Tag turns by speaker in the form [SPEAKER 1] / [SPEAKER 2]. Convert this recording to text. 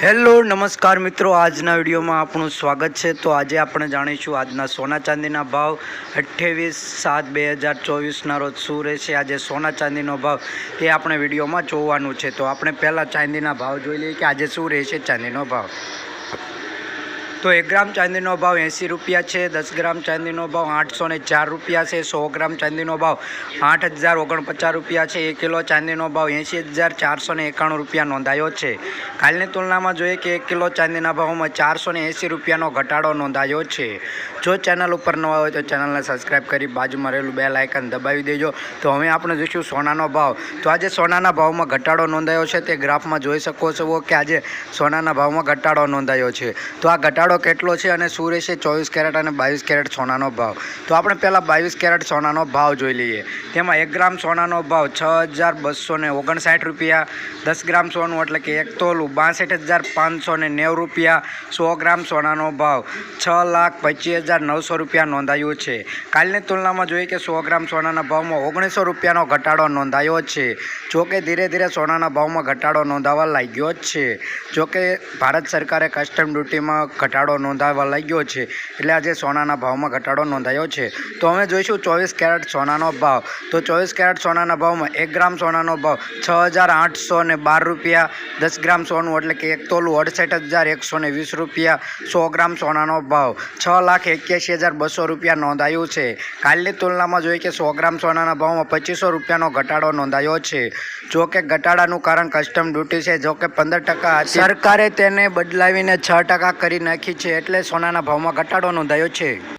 [SPEAKER 1] Hello, નમસ્કાર મિત્રો. આજના વિડીયોમાં આપણું સ્વાગત છે. તો આજે આપણે જાણીશું આજના સોના ચાંદીના ભાવ. અઠ્ઠાવીસ સાત બે હજાર ચોવીસના રોજ શું રહેશે? આજે સોના ચાંદીનો ભાવ એ આપણે વિડીયોમાં જોવાનું છે. તો આપણે પહેલાં ચાંદીના ભાવ જોઈ લઈએ કે આજે શું રહેશે ચાંદીનો ભાવ? તો એક ગ્રામ ચાંદીનો ભાવ એંસી રૂપિયા છે, દસ ગ્રામ ચાંદીનો ભાવ આઠસો ને ચાર રૂપિયા છે, સો ગ્રામ ચાંદીનો ભાવ આઠ હજાર ઓગણપચાસ રૂપિયા છે, એક કિલો ચાંદીનો ભાવ એંસી હજાર ચારસો ને એકાણું રૂપિયા નોંધાયો છે. કાલની તુલનામાં જોઈએ કે એક કિલો ચાંદીના ભાવમાં ચારસો ને એંસી રૂપિયાનો ઘટાડો નોંધાયો છે. જો ચેનલ ઉપર નવા હોય તો ચેનલને સબસ્ક્રાઈબ કરી બાજુમાં રહેલું બે લાઇકન દબાવી દેજો. તો હવે આપણે જોઈશું સોનાનો ભાવ. તો આજે સોનાના ભાવમાં ઘટાડો નોંધાયો છે. તે ગ્રાફમાં જોઈ શકો છો કે આજે સોનાના ભાવમાં ઘટાડો નોંધાયો છે. તો આ ઘટાડો કેટલો છે અને શું રહેશે? ચોવીસ કેરેટ અને બાવીસ કેરેટ સોનાનો ભાવ. તો આપણે પહેલાં બાવીસ કેરેટ સોનાનો ભાવ જોઈ લઈએ. તેમાં એક ગ્રામ સોનાનો ભાવ છ હજાર બસો ને ઓગણસાઠ રૂપિયા, દસ ગ્રામ સોનું એટલે કે એક તોલું, બાસઠ હજાર પાંચસો ને નેવું રૂપિયા, સો ગ્રામ સોનાનો ભાવ છ લાખ પચીસ હજાર નવસો રૂપિયા નોંધાયો છે. કાલની તુલનામાં જોઈએ કે સો ગ્રામ સોનાના ભાવમાં ઓગણીસો રૂપિયાનો ઘટાડો નોંધાયો છે. જોકે ધીરે ધીરે સોનાના ભાવમાં ઘટાડો નોંધાવા લાગ્યો છે. જોકે ભારત સરકારે કસ્ટમ ડ્યુટીમાં ઘટાડો નોંધાવા લાગ્યો છે. એટલે આજે સોનાના ભાવમાં ઘટાડો નોંધાયો છે. તો હવે જોઈશું ચોવીસ કેરેટ સોનાનો ભાવ. તો ચોવીસ કેરેટ સોનાના ભાવમાં એક ગ્રામ સોનાનો ભાવ છ હજાર આઠસો ને બાર રૂપિયા, દસ ગ્રામ સોનું એટલે કે એક તોલું અડસઠ હજાર એકસો ને વીસ રૂપિયા, સો ગ્રામ સોનાનો ભાવ છ લાખ એક્યાસી હજાર બસો રૂપિયા નોંધાયું છે. કાલની તુલનામાં જોઈએ કે સો ગ્રામ સોનાના ભાવમાં પચીસો રૂપિયાનો ઘટાડો નોંધાયો છે. જો કે ઘટાડાનું કારણ કસ્ટમ ડ્યુટી છે. જો કે પંદર ટકા સરકારે તેને બદલાવીને છ ટકા કરી નાખી છે એટલે સોનાના ભાવમાં ઘટાડો નોંધાયો છે.